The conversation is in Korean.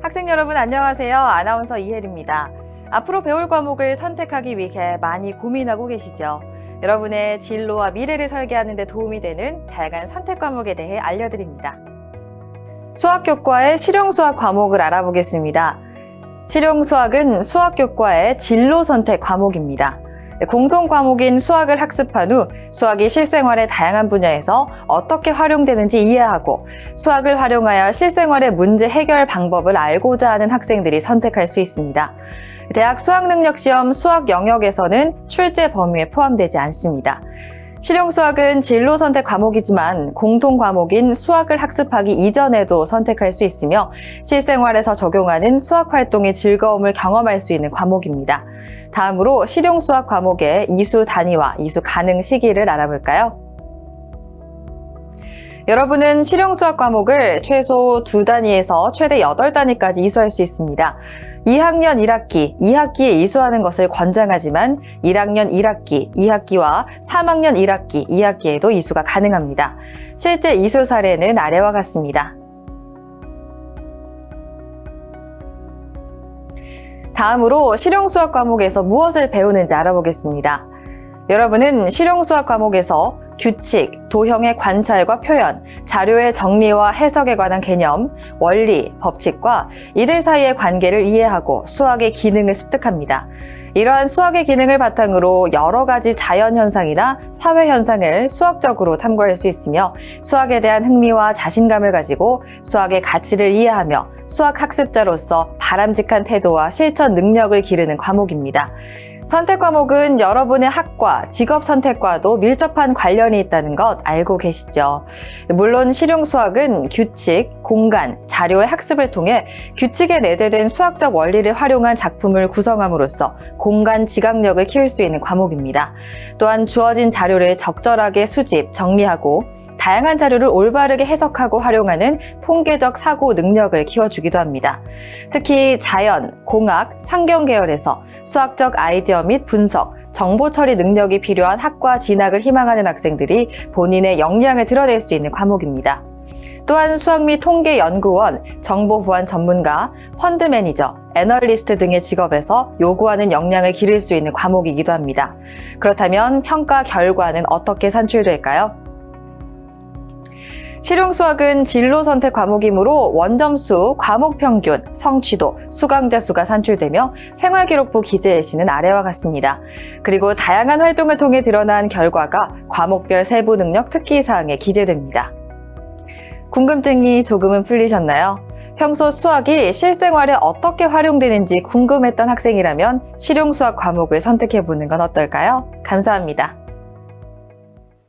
학생 여러분 안녕하세요. 아나운서 이혜리입니다. 앞으로 배울 과목을 선택하기 위해 많이 고민하고 계시죠? 여러분의 진로와 미래를 설계하는 데 도움이 되는 다양한 선택 과목에 대해 알려드립니다. 수학 교과의 실용 수학 과목을 알아보겠습니다. 실용 수학은 수학 교과의 진로 선택 과목입니다. 공통 과목인 수학을 학습한 후 수학이 실생활의 다양한 분야에서 어떻게 활용되는지 이해하고 수학을 활용하여 실생활의 문제 해결 방법을 알고자 하는 학생들이 선택할 수 있습니다. 대학 수학능력시험 수학 영역에서는 출제 범위에 포함되지 않습니다. 실용수학은 진로 선택 과목이지만 공통 과목인 수학을 학습하기 이전에도 선택할 수 있으며 실생활에서 적용하는 수학 활동의 즐거움을 경험할 수 있는 과목입니다. 다음으로 실용수학 과목의 이수 단위와 이수 가능 시기를 알아볼까요? 여러분은 실용수학 과목을 최소 두 단위에서 최대 8단위까지 이수할 수 있습니다. 2학년 1학기, 2학기에 이수하는 것을 권장하지만 1학년 1학기, 2학기와 3학년 1학기, 2학기에도 이수가 가능합니다. 실제 이수 사례는 아래와 같습니다. 다음으로 실용수학 과목에서 무엇을 배우는지 알아보겠습니다. 여러분은 실용수학 과목에서 규칙, 도형의 관찰과 표현, 자료의 정리와 해석에 관한 개념, 원리, 법칙과 이들 사이의 관계를 이해하고 수학의 기능을 습득합니다. 이러한 수학의 기능을 바탕으로 여러 가지 자연 현상이나 사회 현상을 수학적으로 탐구할 수 있으며 수학에 대한 흥미와 자신감을 가지고 수학의 가치를 이해하며 수학 학습자로서 바람직한 태도와 실천 능력을 기르는 과목입니다. 선택 과목은 여러분의 학과, 직업 선택과도 밀접한 관련이 있다는 것 알고 계시죠? 물론 실용 수학은 규칙, 공간, 자료의 학습을 통해 규칙에 내재된 수학적 원리를 활용한 작품을 구성함으로써 공간 지각력을 키울 수 있는 과목입니다. 또한 주어진 자료를 적절하게 수집, 정리하고 다양한 자료를 올바르게 해석하고 활용하는 통계적 사고 능력을 키워주기도 합니다. 특히 자연, 공학, 상경 계열에서 수학적 아이디어 및 분석, 정보 처리 능력이 필요한 학과 진학을 희망하는 학생들이 본인의 역량을 드러낼 수 있는 과목입니다. 또한 수학 및 통계 연구원, 정보 보안 전문가, 펀드 매니저, 애널리스트 등의 직업에서 요구하는 역량을 기를 수 있는 과목이기도 합니다. 그렇다면 평가 결과는 어떻게 산출될까요? 실용 수학은 진로 선택 과목이므로 원점수, 과목 평균, 성취도, 수강자 수가 산출되며 생활기록부 기재 예시는 아래와 같습니다. 그리고 다양한 활동을 통해 드러난 결과가 과목별 세부 능력 특기 사항에 기재됩니다. 궁금증이 조금은 풀리셨나요? 평소 수학이 실생활에 어떻게 활용되는지 궁금했던 학생이라면 실용수학 과목을 선택해보는 건 어떨까요? 감사합니다.